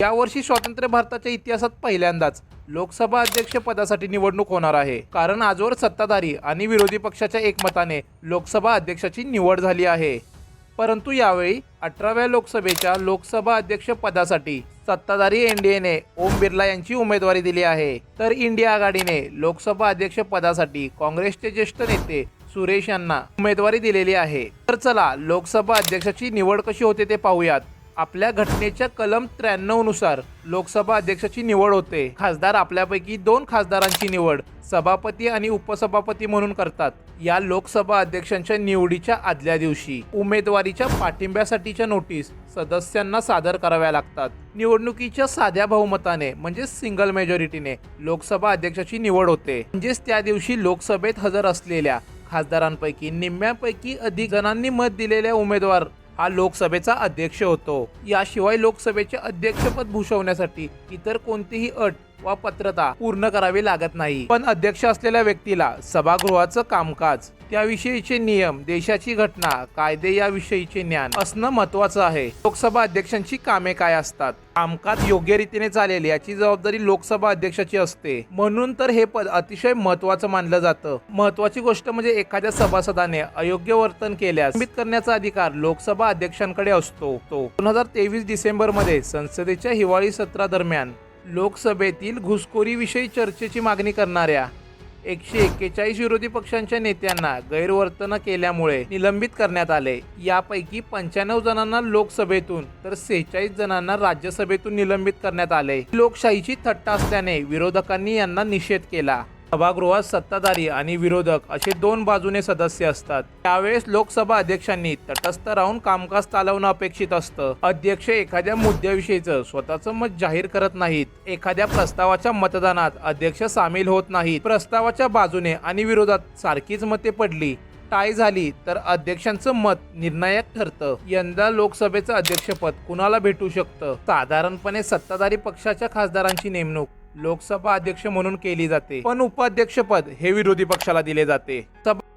यावर्षी स्वातंत्र्य भारताच्या इतिहासात पहिल्यांदाच लोकसभा अध्यक्षपदासाठी निवडणूक होणार आहे. कारण आजवर सत्ताधारी आणि विरोधी पक्षाच्या एकमताने लोकसभा अध्यक्षाची निवड झाली आहे. परंतु यावेळी अठराव्या लोकसभेच्या लोकसभा अध्यक्ष पदासाठी सत्ताधारी एनडीएने ओम बिर्ला यांची उमेदवारी दिली आहे. तर इंडिया आघाडीने लोकसभा अध्यक्ष पदासाठी काँग्रेसचे ज्येष्ठ नेते सुरेश यांना उमेदवारी दिलेली आहे. तर चला लोकसभा अध्यक्षाची निवड कशी होते ते पाहूयात. आपल्या घटनेच्या कलम त्र्याण्णवनुसार लोकसभा अध्यक्षाची निवड होते. खासदार आपल्यापैकी दोन खासदारांची निवड सभापती आणि उपसभापती म्हणून करतात. या लोकसभा अध्यक्षांच्या निवडीच्या आदल्या दिवशी उमेदवारीच्या पाठिंब्यासाठीच्या नोटीस सदस्यांना सादर कराव्या लागतात. निवडणुकीच्या साध्या बहुमताने म्हणजे सिंगल मेजॉरिटीने लोकसभा अध्यक्षाची निवड होते. म्हणजेच त्या दिवशी लोकसभेत हजर असलेल्या खासदारांपैकी निम्म्यापैकी अधिक जणांनी मत दिलेल्या उमेदवार हा लोकसभेचा अध्यक्ष होतो. याशिवाय लोकसभेचे अध्यक्षपद भूषवण्यासाठी इतर कोणतीही अट वा पत्रता पूर्ण करावी लागत नाही. पण अध्यक्ष असलेल्या व्यक्तीला सभागृहाचं कामकाज त्याविषयीचे नियम देशाची घटना कायदे याविषयीचे ज्ञान असणं महत्वाचं आहे. लोकसभा अध्यक्षांची कामे काय असतात? कामकाज योग्य रीतीने चालेल याची जबाबदारी लोकसभा अध्यक्षाची असते. म्हणून तर हे पद अतिशय महत्वाचं मानलं जातं. महत्वाची गोष्ट म्हणजे एखाद्या सभासदाने अयोग्य वर्तन केल्यास नियमित करण्याचा अधिकार लोकसभा अध्यक्षांकडे असतो. तो दोन हजार तेवीस डिसेंबरमध्ये संसदेच्या हिवाळी सत्रादरम्यान लोकसभेतील घुसखोरीविषयी चर्चेची मागणी करणाऱ्या एकशे एक्केचाळीस विरोधी पक्षांच्या नेत्यांना गैरवर्तन केल्यामुळे निलंबित करण्यात आले. यापैकी पंच्याण्णव जणांना लोकसभेतून तर सेहेचाळीस जणांना राज्यसभेतून निलंबित करण्यात आले. लोकशाहीची थट्टा असल्याने विरोधकांनी यांना निषेध केला. सभागृहात सत्ताधारी आणि विरोधक असे दोन बाजूने सदस्य असतात. त्यावेळेस लोकसभा अध्यक्षांनी तटस्थ राहून कामकाज चालवणं अपेक्षित असतं. अध्यक्ष एखाद्या मुद्द्याविषयीचं स्वतःचं मत जाहीर करत नाहीत. एखाद्या प्रस्तावाच्या मतदानात अध्यक्ष सामील होत नाहीत. प्रस्तावाच्या बाजूने आणि विरोधात सारखीच मते पडली. टाय झाली तर अध्यक्षांचं मत निर्णायक ठरतं. यंदा लोकसभेचं अध्यक्षपद कुणाला भेटू शकतं? साधारणपणे सत्ताधारी पक्षाच्या खासदारांची नेमणूक लोकसभा अध्यक्ष म्हणून केली जाते. पण उपाध्यक्षपद हे विरोधी पक्षाला दिले जाते. सभा